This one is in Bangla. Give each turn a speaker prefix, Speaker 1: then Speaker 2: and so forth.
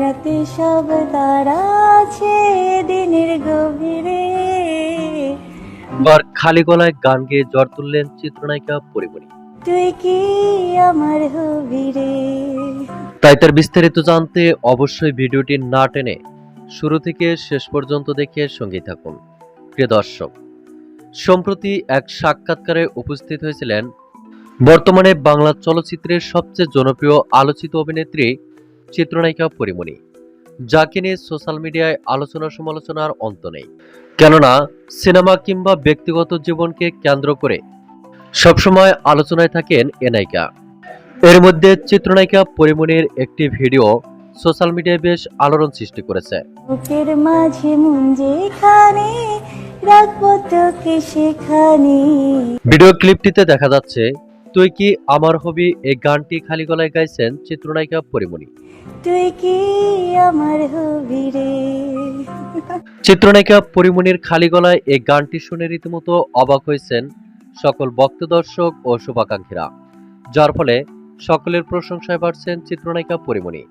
Speaker 1: রাতে সব তারা আছে দিনের গভীরে।
Speaker 2: বার খালি গলায় গান গেয়ে জ্বর তুললেন চিত্রনায়িকা পরিমণি।
Speaker 1: তুই কি আমার হবি রে
Speaker 2: তাই তার বিস্তারিত জানতে অবশ্যই ভিডিওটি না টেনে শুরু থেকে শেষ পর্যন্ত দেখে সঙ্গেই থাকুন। প্রিয় দর্শক সম্প্রতি এক সাক্ষাৎকারে উপস্থিত হয়েছিলেন বর্তমানে বাংলা চলচ্চিত্রের সবচেয়ে জনপ্রিয় আলোচিত অভিনেত্রী চিত্রনায়িকা পরিমণি যাকে নিয়ে সোশ্যাল মিডিয়ায় আলোচনা সমালোচনার অন্ত নেই। কেননা সিনেমা কিংবা ব্যক্তিগত জীবনকে কেন্দ্র করে সবসময় আলোচনায় থাকেন এ নায়িকা। এর মধ্যে চিত্রনায়িকা পরিমণির একটি ভিডিও সোশ্যাল মিডিয়ায় বেশ আলোড়ন সৃষ্টি করেছে। ভিডিও ক্লিপটিতে দেখা যাচ্ছে তুই কি আমার হবি এই গানটি খালি গলায় গাইছেন চিত্রনায়িকা পরিমণি?
Speaker 1: তুই কি আমার হবি রে?
Speaker 2: চিত্রনায়িকা পরিমণির খালি গলায় এই গানটি শুনে রীতিমতো অবাক হয়েছেন সকল ভক্ত দর্শক ও শুভাকাঙ্ক্ষীরা। যার ফলে সকলের প্রশংসায় বাড়ছেন চিত্রনায়িকা পরিমণি।